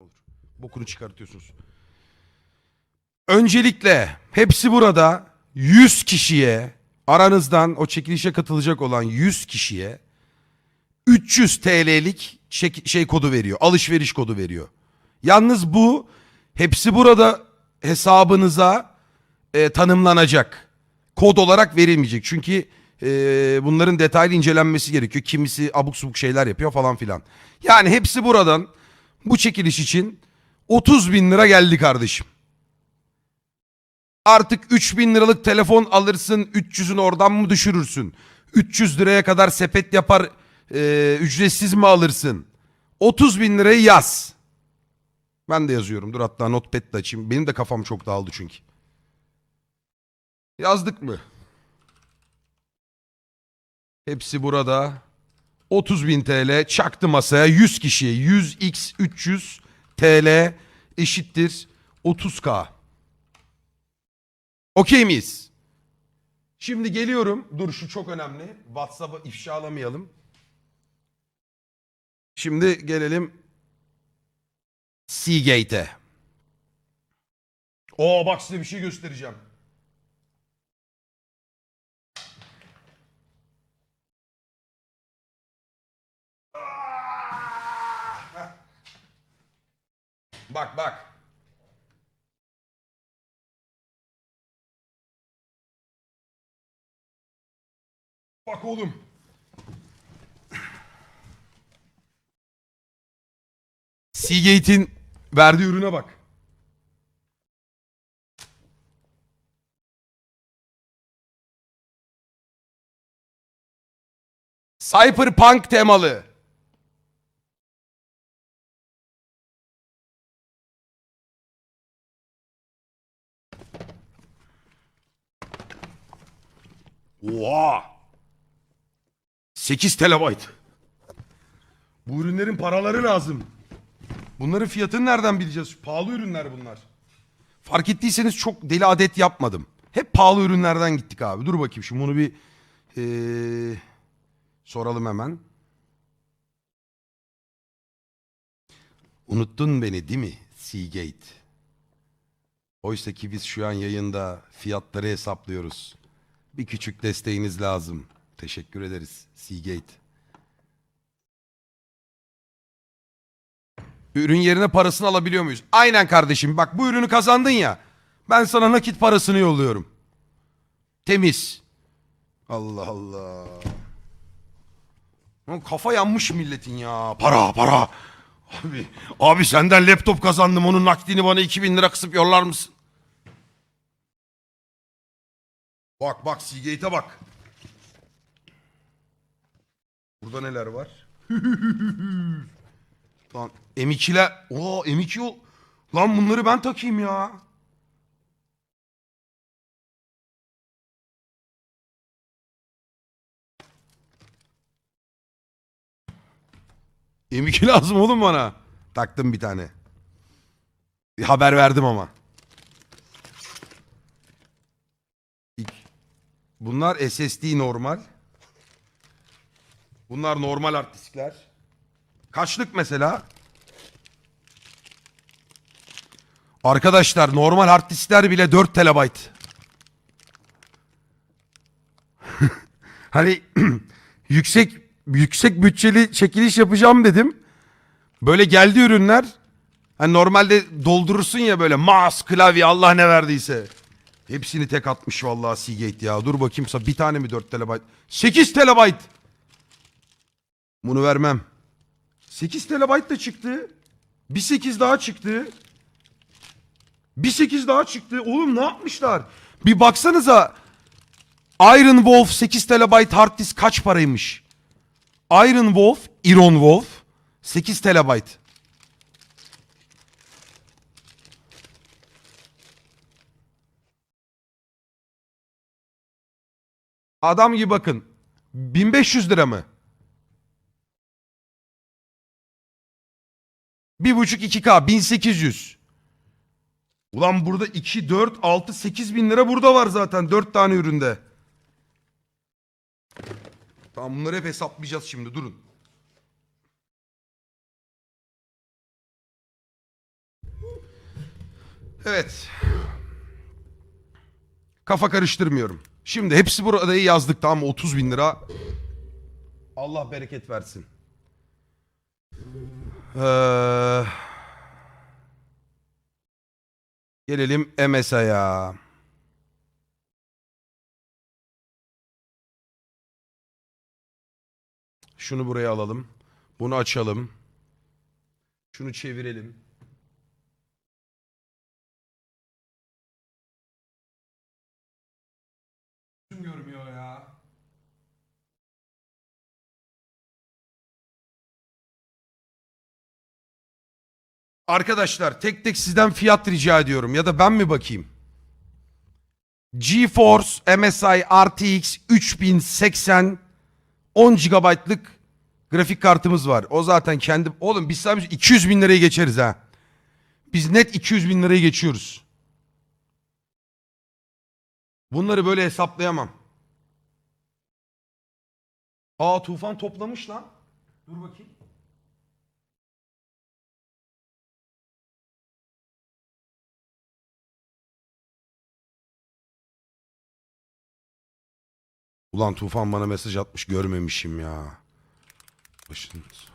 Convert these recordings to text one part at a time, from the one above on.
olur. Bokunu çıkartıyorsunuz. Öncelikle hepsi burada 100 kişiye aranızdan o çekilişe katılacak olan 100 kişiye 300 TL'lik çek- şey kodu veriyor. Alışveriş kodu veriyor. Yalnız bu hepsi burada hesabınıza e, tanımlanacak. Kod olarak verilmeyecek. Çünkü e, bunların detaylı incelenmesi gerekiyor. Kimisi abuk subuk şeyler yapıyor falan filan. Yani hepsi buradan bu çekiliş için 30 bin lira geldi kardeşim. Artık 3000 liralık telefon alırsın 300'ünü oradan mı düşürürsün? 300 liraya kadar sepet yapar e, ücretsiz mi alırsın? 30 bin lirayı yaz. Ben de yazıyorum. Dur hatta notepad de açayım. Benim de kafam çok dağıldı çünkü. Yazdık mı? Hepsi burada. 30 bin TL çaktı masaya 100 kişiye 100x 300 TL eşittir 30k. Okey miyiz? Şimdi geliyorum. Dur şu çok önemli. WhatsApp'ı ifşalamayalım. Şimdi gelelim Seagate'e. Oo bak size bir şey göstereceğim. Bak bak. Bak oğlum. Seagate'in verdiği ürüne bak. Cyberpunk temalı. Oha! 8 terabayt. Bu ürünlerin paraları lazım. Bunların fiyatını nereden bileceğiz? Pahalı ürünler bunlar. Fark ettiyseniz çok deli adet yapmadım. Hep pahalı ürünlerden gittik abi. Dur bakayım şimdi bunu bir eee, soralım hemen. Unuttun beni değil mi Seagate? Oysa ki biz şu an yayında fiyatları hesaplıyoruz. Bir küçük desteğiniz lazım. Teşekkür ederiz Seagate. Ürün yerine parasını alabiliyor muyuz? Aynen kardeşim. Bak bu ürünü kazandın ya. Ben sana nakit parasını yolluyorum. Temiz. Allah Allah. Lan kafa yanmış milletin ya. Para para. Abi, abi senden laptop kazandım. Onun nakdini bana 2000 lira kısıp yollar mısın? Bak bak Seagate'e bak. Burada neler var? Lan M2'ler. Oo M2 o. Lan bunları ben takayım ya. M2 lazım oğlum bana. Taktım bir tane. Bir haber verdim ama. İlk- Bunlar SSD normal. Bunlar normal hard diskler. Kaçlık mesela? Arkadaşlar normal hard diskler bile 4 terabayt. hani yüksek yüksek bütçeli çekiliş yapacağım dedim. Böyle geldi ürünler. Hani normalde doldurursun ya böyle mouse, klavye Allah ne verdiyse. Hepsini tek atmış vallahi Seagate ya. Dur bakayım bir tane mi 4 terabayt? 8 terabayt. Bunu vermem. 8 terabayt da çıktı. Bir 8 daha çıktı. Bir 8 daha çıktı. Oğlum ne yapmışlar? Bir baksanıza. Iron Wolf 8 terabayt hard disk kaç paraymış? Iron Wolf, Iron Wolf 8 terabayt. Adam gibi bakın. 1500 lira mı? Bir buçuk 2K 1800. Ulan burada 2, 4, 6, 8 bin lira burada var zaten 4 tane üründe. Tamam bunları hep hesaplayacağız şimdi durun. Evet. Kafa karıştırmıyorum. Şimdi hepsi burada yazdık tamam mı? 30 bin lira. Allah bereket versin. Ee, gelelim MSI'ya. Şunu buraya alalım. Bunu açalım. Şunu çevirelim. Gözüm görmüyor ya. Arkadaşlar tek tek sizden fiyat rica ediyorum ya da ben mi bakayım? GeForce MSI RTX 3080 10 GB'lık grafik kartımız var. O zaten kendi... Oğlum biz sadece 200 bin lirayı geçeriz ha. Biz net 200 bin lirayı geçiyoruz. Bunları böyle hesaplayamam. Aa Tufan toplamış lan. Dur bakayım. Ulan Tufan bana mesaj atmış görmemişim ya. Başınız.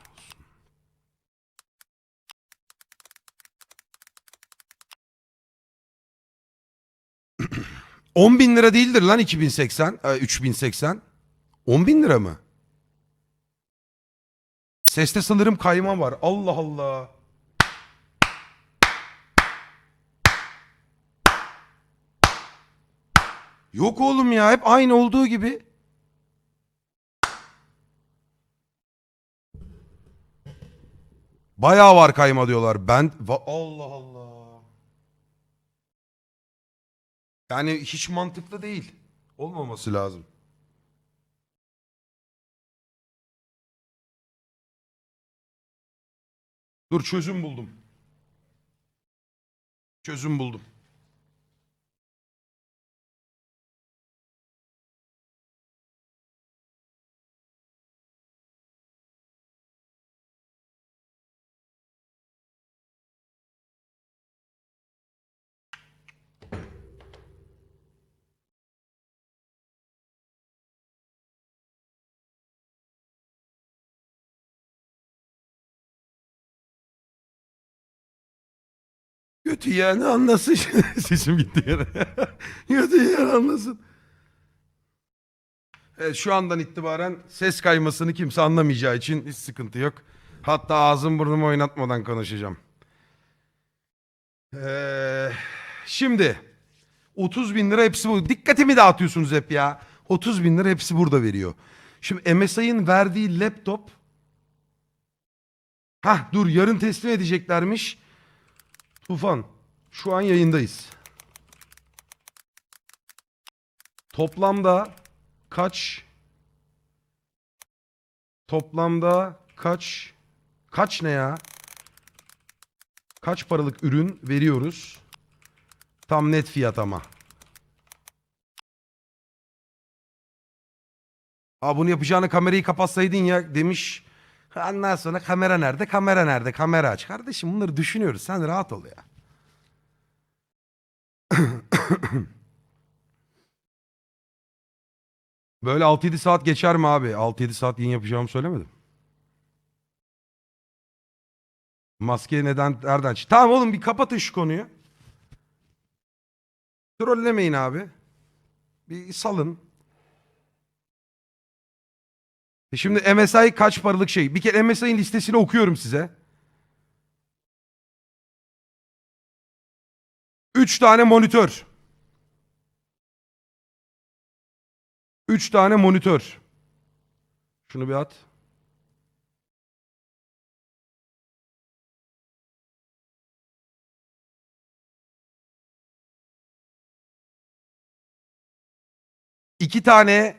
10 bin lira değildir lan 2080, 3080. 10 bin lira mı? Seste sanırım kayma var. Allah Allah. Yok oğlum ya hep aynı olduğu gibi. Bayağı var kayma diyorlar. Ben Allah Allah. Yani hiç mantıklı değil. Olmaması lazım. Dur çözüm buldum. Çözüm buldum. Kötü yani anlasın. Sesim gitti yere. Kötü yani anlasın. Evet, şu andan itibaren ses kaymasını kimse anlamayacağı için hiç sıkıntı yok. Hatta ağzım burnumu oynatmadan konuşacağım. Ee, şimdi 30 bin lira hepsi bu. Dikkatimi dağıtıyorsunuz hep ya. 30 bin lira hepsi burada veriyor. Şimdi MSI'ın verdiği laptop Hah dur yarın teslim edeceklermiş. Tufan şu an yayındayız. Toplamda kaç toplamda kaç kaç ne ya? Kaç paralık ürün veriyoruz? Tam net fiyat ama. Aa bunu yapacağına kamerayı kapatsaydın ya demiş. Ondan sonra kamera nerede? Kamera nerede? Kamera aç. Kardeşim bunları düşünüyoruz. Sen rahat ol ya. Böyle 6-7 saat geçer mi abi? 6-7 saat yayın yapacağımı söylemedim. Maske neden nereden çıktı? Tamam oğlum bir kapatın şu konuyu. Trollemeyin abi. Bir salın. Şimdi MSI kaç paralık şey? Bir kere MSI'nin listesini okuyorum size. 3 tane monitör. 3 tane monitör. Şunu bir at. İki tane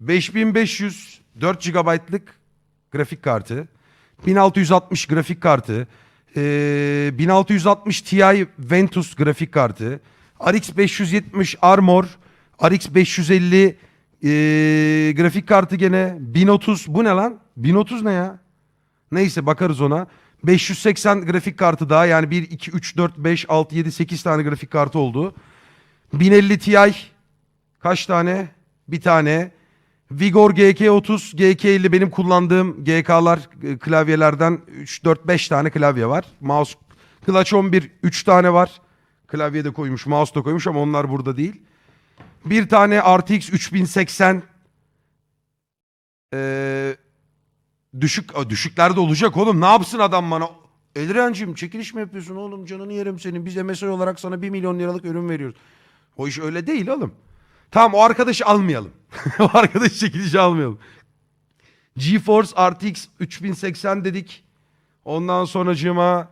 5500 4 GB'lık grafik kartı, 1660 grafik kartı, eee, 1660 Ti Ventus grafik kartı, RX 570 Armor, RX 550 eee, grafik kartı gene 1030 bu ne lan? 1030 ne ya? Neyse bakarız ona. 580 grafik kartı daha yani 1, 2, 3, 4, 5, 6, 7, 8 tane grafik kartı oldu. 1050 Ti kaç tane? Bir tane. Vigor GK30, GK50 benim kullandığım GK'lar e, klavyelerden 3, 4, 5 tane klavye var. Mouse Clutch 11 3 tane var. Klavye de koymuş, mouse da koymuş ama onlar burada değil. Bir tane RTX 3080 ee, düşük düşüklerde olacak oğlum. Ne yapsın adam bana? Elrencim çekiliş mi yapıyorsun oğlum? Canını yerim senin. Biz MSI olarak sana 1 milyon liralık ürün veriyoruz. O iş öyle değil oğlum. Tamam o arkadaşı almayalım. o arkadaşı çekilişi almayalım. GeForce RTX 3080 dedik. Ondan sonracığıma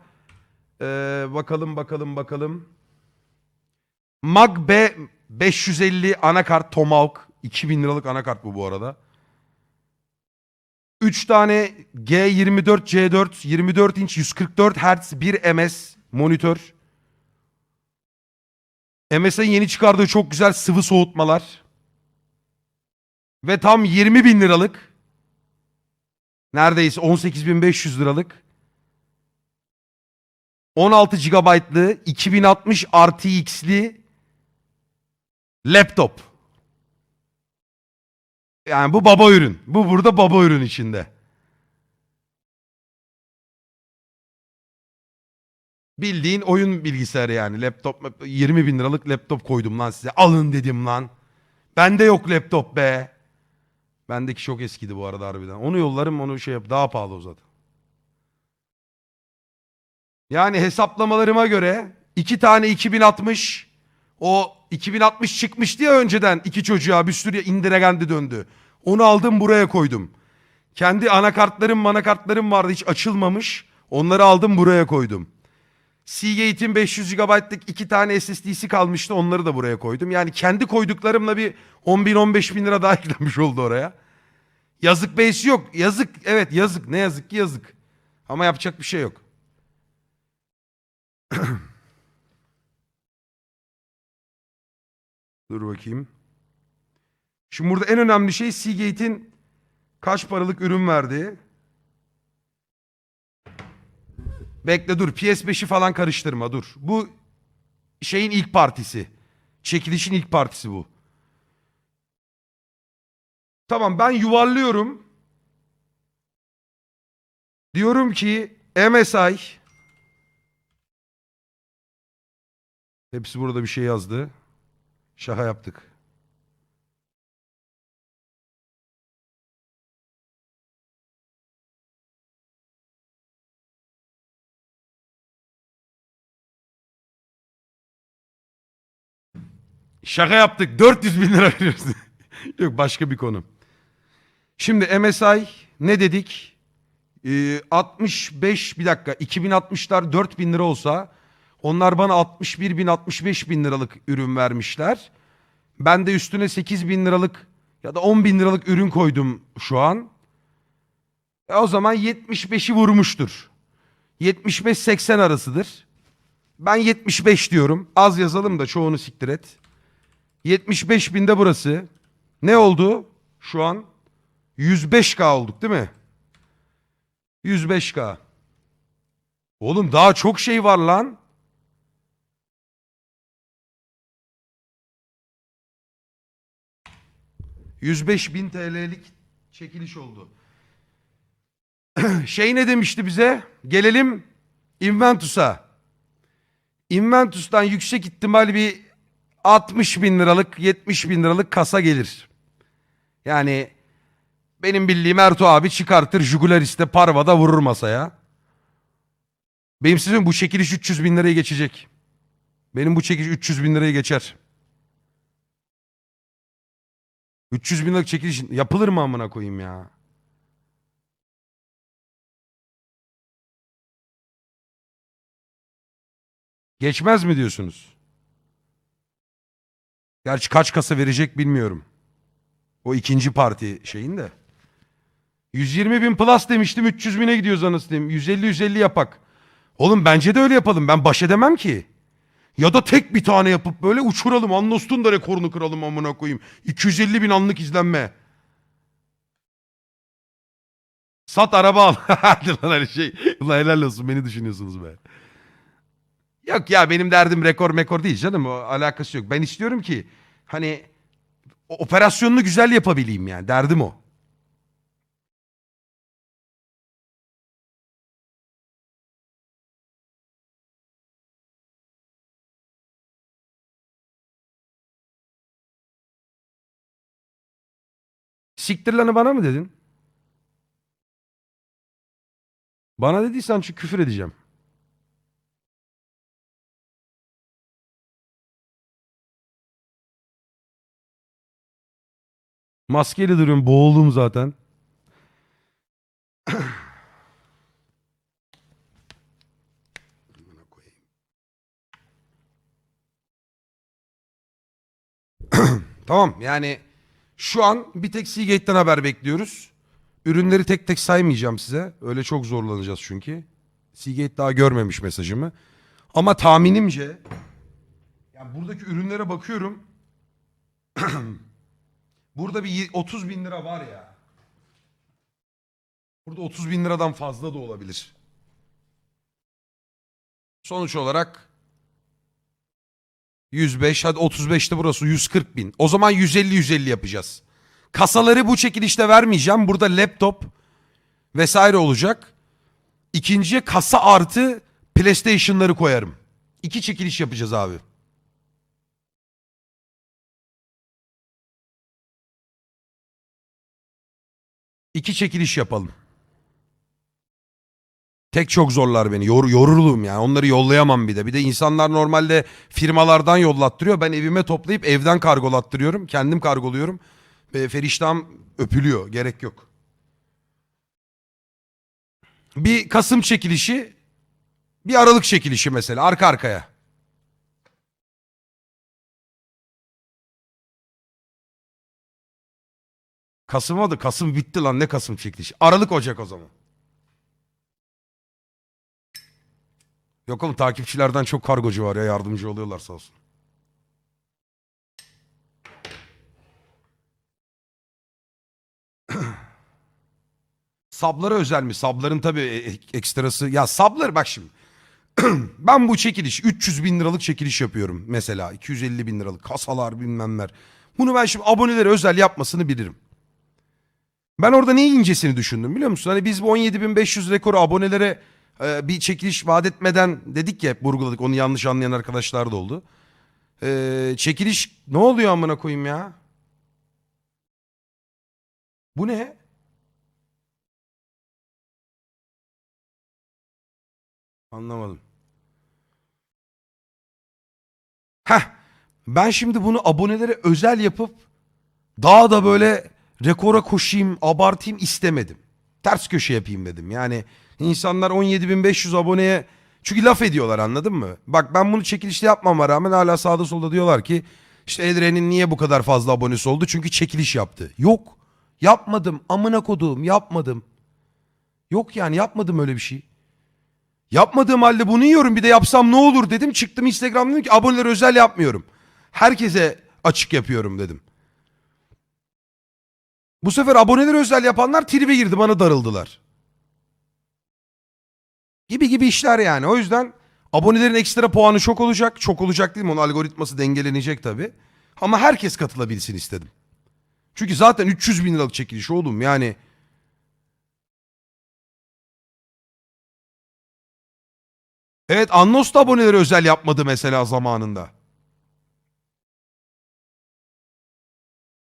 ee, bakalım bakalım bakalım. Mag B 550 anakart Tomahawk. 2000 liralık anakart bu bu arada. 3 tane G24 C4 24 inç 144 Hz 1 ms monitör. MS'in yeni çıkardığı çok güzel sıvı soğutmalar. Ve tam 20 bin liralık. Neredeyse 18.500 liralık. 16 GB'lı 2060 RTX'li laptop. Yani bu baba ürün. Bu burada baba ürün içinde. Bildiğin oyun bilgisayarı yani. Laptop 20 bin liralık laptop koydum lan size. Alın dedim lan. Bende yok laptop be. Bendeki çok eskidi bu arada harbiden. Onu yollarım onu şey yap. Daha pahalı o zaten. Yani hesaplamalarıma göre iki tane 2060 o 2060 çıkmıştı ya önceden iki çocuğa bir sürü indiregendi döndü. Onu aldım buraya koydum. Kendi anakartlarım manakartlarım vardı hiç açılmamış. Onları aldım buraya koydum. Seagate'in 500 GB'lık iki tane SSD'si kalmıştı onları da buraya koydum. Yani kendi koyduklarımla bir 10 bin 15 bin lira daha eklenmiş oldu oraya. Yazık beysi yok. Yazık evet yazık ne yazık ki yazık. Ama yapacak bir şey yok. Dur bakayım. Şimdi burada en önemli şey Seagate'in kaç paralık ürün verdiği. Bekle dur PS5'i falan karıştırma dur. Bu şeyin ilk partisi. Çekilişin ilk partisi bu. Tamam ben yuvarlıyorum. Diyorum ki MSI Hepsi burada bir şey yazdı. Şaka yaptık. Şaka yaptık. 400 bin lira veriyoruz. Yok başka bir konu. Şimdi MSI ne dedik? Ee, 65 bir dakika 2060'lar 4000 lira olsa onlar bana 61 bin 65 bin liralık ürün vermişler. Ben de üstüne 8 bin liralık ya da 10 bin liralık ürün koydum şu an. E o zaman 75'i vurmuştur. 75-80 arasıdır. Ben 75 diyorum. Az yazalım da çoğunu siktir et. 75 binde burası. Ne oldu? Şu an 105k olduk değil mi? 105k. Oğlum daha çok şey var lan. ...105 bin TL'lik çekiliş oldu. şey ne demişti bize? Gelelim Inventus'a. Inventus'tan yüksek ihtimal bir 60 bin liralık 70 bin liralık kasa gelir. Yani benim bildiğim Ertuğ abi çıkartır Jugularis'te Parva'da vurur masaya. Benim sizin bu çekiliş 300 bin liraya geçecek. Benim bu çekiliş 300 bin liraya geçer. 300 bin liralık çekiliş yapılır mı amına koyayım ya? Geçmez mi diyorsunuz? Gerçi kaç kasa verecek bilmiyorum. O ikinci parti şeyin de. 120 bin plus demiştim 300 bine gidiyoruz anasını diyeyim. 150-150 yapak. Oğlum bence de öyle yapalım. Ben baş edemem ki. Ya da tek bir tane yapıp böyle uçuralım. Anlos'un da rekorunu kıralım amına koyayım. 250 bin anlık izlenme. Sat araba al. Hadi lan öyle şey. Ulan helal olsun beni düşünüyorsunuz be. Yok ya benim derdim rekor mekor değil canım. O alakası yok. Ben istiyorum ki hani operasyonunu güzel yapabileyim yani. Derdim o. Siktir lanı bana mı dedin? Bana dediysen çünkü küfür edeceğim. Maskeyle duruyorum. Boğuldum zaten. tamam yani şu an bir tek Seagate'den haber bekliyoruz. Ürünleri tek tek saymayacağım size. Öyle çok zorlanacağız çünkü. Seagate daha görmemiş mesajımı. Ama tahminimce yani buradaki ürünlere bakıyorum. Burada bir y- 30 bin lira var ya. Burada 30 bin liradan fazla da olabilir. Sonuç olarak 105 hadi 35'te burası 140 bin. O zaman 150-150 yapacağız. Kasaları bu çekilişte vermeyeceğim. Burada laptop vesaire olacak. İkinciye kasa artı PlayStation'ları koyarım. İki çekiliş yapacağız abi. İki çekiliş yapalım. Tek çok zorlar beni. Yor, yorulurum yani. Onları yollayamam bir de. Bir de insanlar normalde firmalardan yollattırıyor. Ben evime toplayıp evden kargolattırıyorum. Kendim kargoluyorum. Ve feriştahım öpülüyor. Gerek yok. Bir Kasım çekilişi, bir Aralık çekilişi mesela arka arkaya. Kasım adı Kasım bitti lan ne Kasım çekilişi. Aralık Ocak o zaman. Yok oğlum takipçilerden çok kargocu var ya yardımcı oluyorlar sağ olsun. Sablara özel mi? Sabların tabii e- ekstrası. Ya sablar bak şimdi. ben bu çekiliş 300 bin liralık çekiliş yapıyorum mesela. 250 bin liralık kasalar bilmemler. Bunu ben şimdi abonelere özel yapmasını bilirim. Ben orada neyi incesini düşündüm biliyor musun? Hani biz bu 17.500 rekoru abonelere e, bir çekiliş vaat etmeden dedik ya hep vurguladık. Onu yanlış anlayan arkadaşlar da oldu. E, çekiliş ne oluyor amına koyayım ya? Bu ne? Anlamadım. Heh. Ben şimdi bunu abonelere özel yapıp daha da böyle rekora koşayım, abartayım istemedim. Ters köşe yapayım dedim. Yani insanlar 17.500 aboneye çünkü laf ediyorlar anladın mı? Bak ben bunu çekilişte yapmama rağmen hala sağda solda diyorlar ki işte Edren'in niye bu kadar fazla abonesi oldu? Çünkü çekiliş yaptı. Yok. Yapmadım. Amına koduğum yapmadım. Yok yani yapmadım öyle bir şey. Yapmadığım halde bunu yiyorum bir de yapsam ne olur dedim. Çıktım Instagram'da dedim ki abonelere özel yapmıyorum. Herkese açık yapıyorum dedim. Bu sefer abonelere özel yapanlar tribe girdi bana darıldılar. Gibi gibi işler yani. O yüzden abonelerin ekstra puanı çok olacak. Çok olacak değil mi? Onun algoritması dengelenecek tabii. Ama herkes katılabilsin istedim. Çünkü zaten 300 bin liralık çekiliş oğlum yani. Evet Annos da aboneleri özel yapmadı mesela zamanında.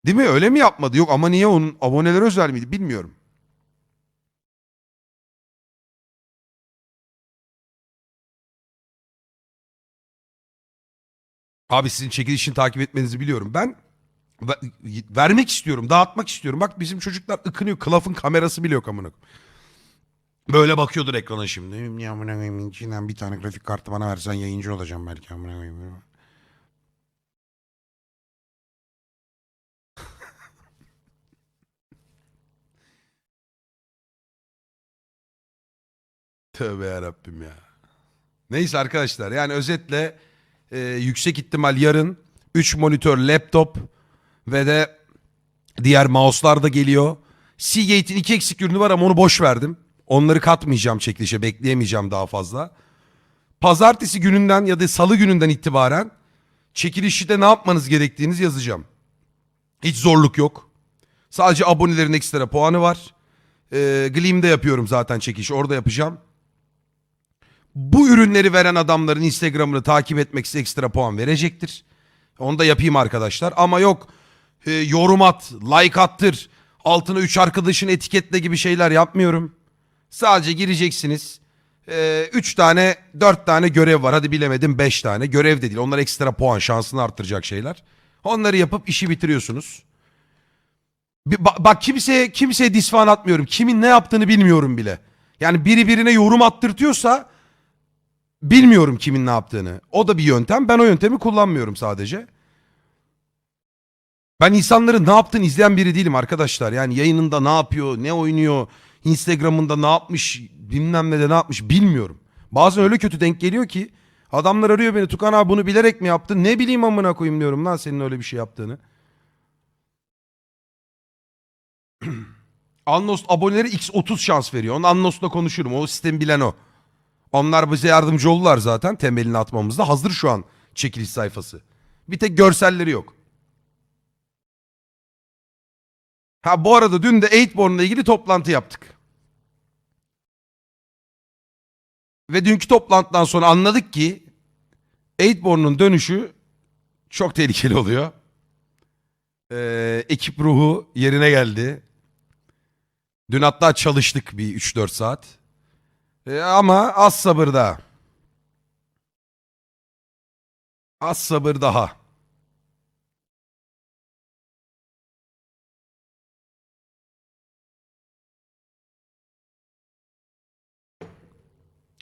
Değil mi? Öyle mi yapmadı? Yok ama niye onun aboneleri özel miydi bilmiyorum. Abi sizin çekilişini takip etmenizi biliyorum. Ben ve- vermek istiyorum, dağıtmak istiyorum. Bak bizim çocuklar ıkınıyor. Klaf'ın kamerası bile yok amına. Böyle bakıyordur ekrana şimdi. Ya amına koyayım bir tane grafik kartı bana versen yayıncı olacağım belki amına koyayım. Tövbe yarabbim ya. Neyse arkadaşlar yani özetle e, yüksek ihtimal yarın 3 monitör laptop ve de diğer mouse'lar da geliyor. Seagate'in iki eksik ürünü var ama onu boş verdim. Onları katmayacağım çekilişe bekleyemeyeceğim daha fazla. Pazartesi gününden ya da salı gününden itibaren çekilişte ne yapmanız gerektiğinizi yazacağım. Hiç zorluk yok. Sadece abonelerin ekstra puanı var. Ee, Gleam'de yapıyorum zaten çekilişi orada yapacağım. Bu ürünleri veren adamların Instagram'ını takip etmek size ekstra puan verecektir. Onu da yapayım arkadaşlar. Ama yok e, yorum at, like attır, altına 3 arkadaşın etiketle gibi şeyler yapmıyorum. Sadece gireceksiniz. 3 tane 4 tane görev var. Hadi bilemedim 5 tane. Görev de değil. Onlar ekstra puan şansını arttıracak şeyler. Onları yapıp işi bitiriyorsunuz. Bir- ba- bak kimseye kimseye disfan atmıyorum. Kimin ne yaptığını bilmiyorum bile. Yani biri birine yorum attırtıyorsa Bilmiyorum kimin ne yaptığını. O da bir yöntem. Ben o yöntemi kullanmıyorum sadece. Ben insanların ne yaptığını izleyen biri değilim arkadaşlar. Yani yayınında ne yapıyor, ne oynuyor, Instagram'ında ne yapmış, bilmem ne de ne yapmış bilmiyorum. Bazen öyle kötü denk geliyor ki adamlar arıyor beni Tukan abi bunu bilerek mi yaptın? Ne bileyim amına koyayım diyorum lan senin öyle bir şey yaptığını. Annost aboneleri X30 şans veriyor. Onu Annost'la konuşurum. O sistemi bilen o. Onlar bize yardımcı oldular zaten temelini atmamızda. Hazır şu an çekiliş sayfası. Bir tek görselleri yok. Ha bu arada dün de 8born'la ilgili toplantı yaptık. Ve dünkü toplantıdan sonra anladık ki 8born'un dönüşü çok tehlikeli oluyor. Ee, ekip ruhu yerine geldi. Dün hatta çalıştık bir 3-4 saat. Ee, ama az sabır daha. Az sabır daha.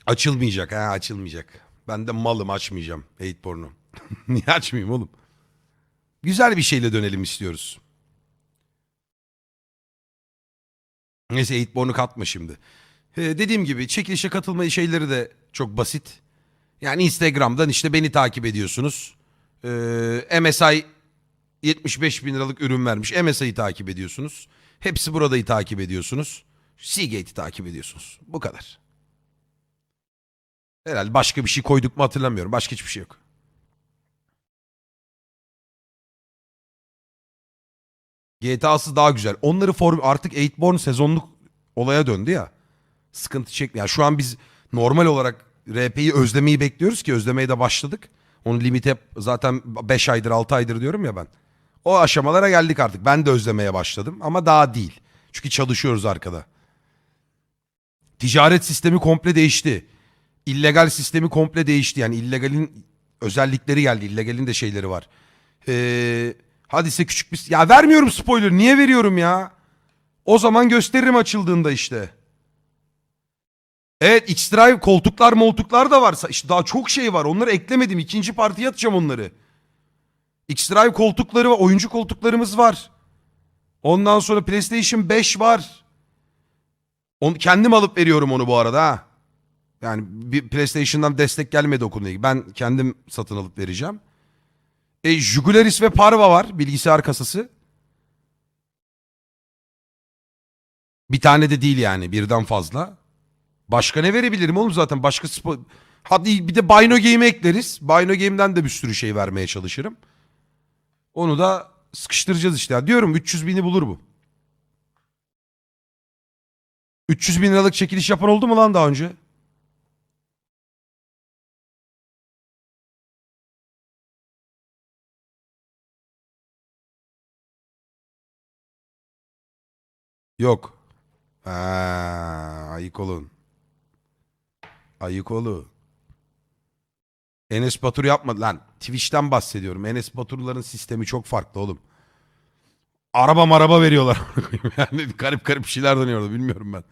Açılmayacak ha açılmayacak. Ben de malım açmayacağım 8born'u. Niye açmayayım oğlum? Güzel bir şeyle dönelim istiyoruz. Neyse 8born'u katma şimdi. Ee, dediğim gibi çekilişe katılma şeyleri de çok basit. Yani Instagram'dan işte beni takip ediyorsunuz. Ee, MSI 75 bin liralık ürün vermiş. MSI'yi takip ediyorsunuz. Hepsi buradayı takip ediyorsunuz. Seagate'i takip ediyorsunuz. Bu kadar. Herhalde başka bir şey koyduk mu hatırlamıyorum. Başka hiçbir şey yok. GTA'sı daha güzel. Onları form artık 8born sezonluk olaya döndü ya. Sıkıntı çekmiyor. Yani şu an biz normal olarak RP'yi özlemeyi bekliyoruz ki özlemeye de başladık. Onun limiti zaten 5 aydır 6 aydır diyorum ya ben. O aşamalara geldik artık. Ben de özlemeye başladım ama daha değil. Çünkü çalışıyoruz arkada. Ticaret sistemi komple değişti. İllegal sistemi komple değişti. Yani illegalin özellikleri geldi. İllegalin de şeyleri var. Ee, hadi size küçük bir... Ya vermiyorum spoiler. Niye veriyorum ya? O zaman gösteririm açıldığında işte. Evet X-Drive koltuklar moltuklar da varsa işte daha çok şey var. Onları eklemedim. İkinci partiye atacağım onları. X-Drive koltukları ve oyuncu koltuklarımız var. Ondan sonra PlayStation 5 var. Onu, kendim alıp veriyorum onu bu arada ha. Yani bir PlayStation'dan destek gelmedi o. Ben kendim satın alıp vereceğim. E, Jugularis ve Parva var. Bilgisayar kasası. Bir tane de değil yani. Birden fazla. Başka ne verebilirim oğlum zaten? Başka spo... Hadi bir de Bino Game'i ekleriz. Bino Game'den de bir sürü şey vermeye çalışırım. Onu da sıkıştıracağız işte. Ya diyorum 300 bini bulur bu. 300 bin liralık çekiliş yapan oldu mu lan daha önce? Yok. Ha, ayık olun. Ayık olun. Enes Batur yapmadı lan. Twitch'ten bahsediyorum. Enes Batur'ların sistemi çok farklı oğlum. Araba maraba veriyorlar. yani garip garip şeyler dönüyordu bilmiyorum ben.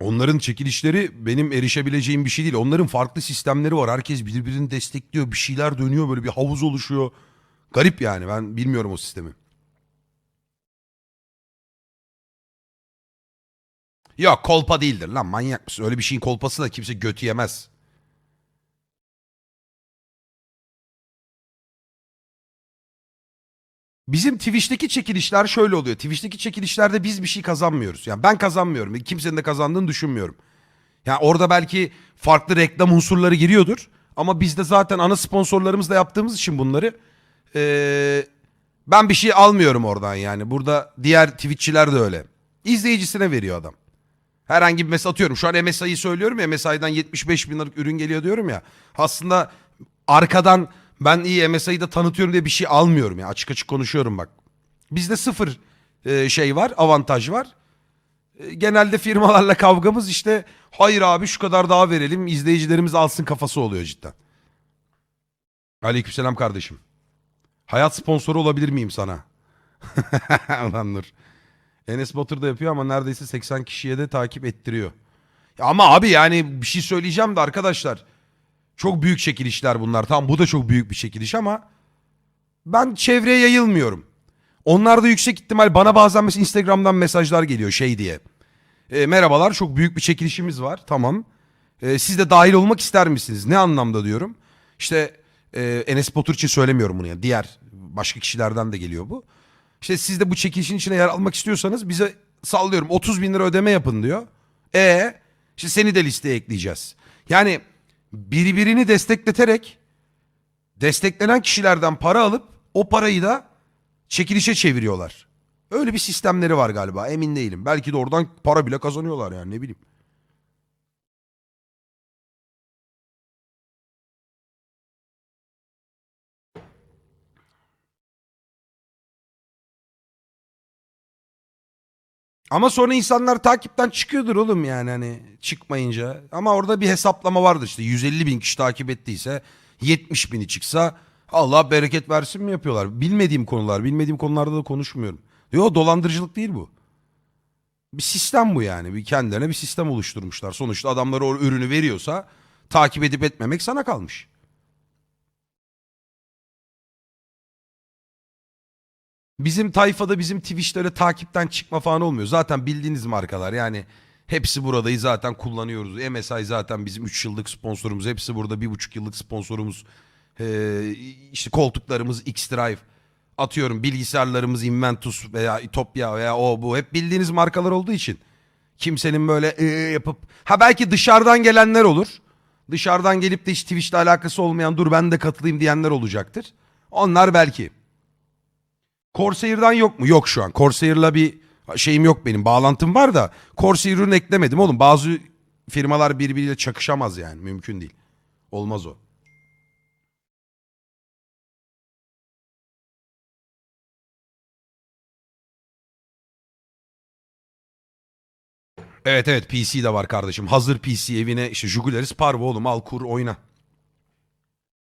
Onların çekilişleri benim erişebileceğim bir şey değil. Onların farklı sistemleri var. Herkes birbirini destekliyor. Bir şeyler dönüyor. Böyle bir havuz oluşuyor. Garip yani. Ben bilmiyorum o sistemi. Yok kolpa değildir lan manyak mısın? Öyle bir şeyin kolpası da kimse götü yemez. Bizim Twitch'teki çekilişler şöyle oluyor. Twitch'teki çekilişlerde biz bir şey kazanmıyoruz. Yani ben kazanmıyorum. Kimsenin de kazandığını düşünmüyorum. Yani orada belki farklı reklam unsurları giriyordur. Ama biz de zaten ana sponsorlarımızla yaptığımız için bunları eee, ben bir şey almıyorum oradan yani. Burada diğer Twitch'çiler de öyle. İzleyicisine veriyor adam. Herhangi bir mesaj atıyorum. Şu an MSI'yi söylüyorum ya MSI'dan 75 bin liralık ürün geliyor diyorum ya. Aslında arkadan ben iyi MSI'yi da tanıtıyorum diye bir şey almıyorum ya. Açık açık konuşuyorum bak. Bizde sıfır e, şey var avantaj var. E, Genelde firmalarla kavgamız işte hayır abi şu kadar daha verelim izleyicilerimiz alsın kafası oluyor cidden. Aleykümselam kardeşim. Hayat sponsoru olabilir miyim sana? Ulan dur. Enes Batur da yapıyor ama neredeyse 80 kişiye de takip ettiriyor. Ama abi yani bir şey söyleyeceğim de arkadaşlar. Çok büyük çekilişler bunlar. Tamam bu da çok büyük bir çekiliş ama ben çevreye yayılmıyorum. Onlar da yüksek ihtimal bana bazen mesela Instagram'dan mesajlar geliyor şey diye. E, merhabalar çok büyük bir çekilişimiz var. Tamam. E, siz de dahil olmak ister misiniz? Ne anlamda diyorum. İşte e, Enes Batur için söylemiyorum bunu yani. Diğer başka kişilerden de geliyor bu. İşte siz de bu çekilişin içine yer almak istiyorsanız bize sallıyorum 30 bin lira ödeme yapın diyor. E işte seni de listeye ekleyeceğiz. Yani birbirini destekleterek desteklenen kişilerden para alıp o parayı da çekilişe çeviriyorlar. Öyle bir sistemleri var galiba emin değilim. Belki de oradan para bile kazanıyorlar yani ne bileyim. Ama sonra insanlar takipten çıkıyordur oğlum yani hani çıkmayınca. Ama orada bir hesaplama vardır işte 150 bin kişi takip ettiyse 70 bini çıksa Allah bereket versin mi yapıyorlar. Bilmediğim konular bilmediğim konularda da konuşmuyorum. Yok dolandırıcılık değil bu. Bir sistem bu yani. Bir kendilerine bir sistem oluşturmuşlar. Sonuçta adamlar o ürünü veriyorsa takip edip etmemek sana kalmış. Bizim tayfada bizim Twitch'te takipten çıkma falan olmuyor. Zaten bildiğiniz markalar yani hepsi buradayı zaten kullanıyoruz. MSI zaten bizim 3 yıllık sponsorumuz. Hepsi burada 1,5 yıllık sponsorumuz. Ee, işte koltuklarımız X-Drive. Atıyorum bilgisayarlarımız Inventus veya Itopya veya o bu. Hep bildiğiniz markalar olduğu için. Kimsenin böyle "Ee" yapıp... Ha belki dışarıdan gelenler olur. Dışarıdan gelip de hiç Twitch'le alakası olmayan dur ben de katılayım diyenler olacaktır. Onlar belki. Corsair'dan yok mu? Yok şu an. Corsair'la bir şeyim yok benim. Bağlantım var da Corsair ürünü eklemedim oğlum. Bazı firmalar birbiriyle çakışamaz yani. Mümkün değil. Olmaz o. Evet evet PC de var kardeşim. Hazır PC evine işte Jugularis Parvo oğlum al kur oyna.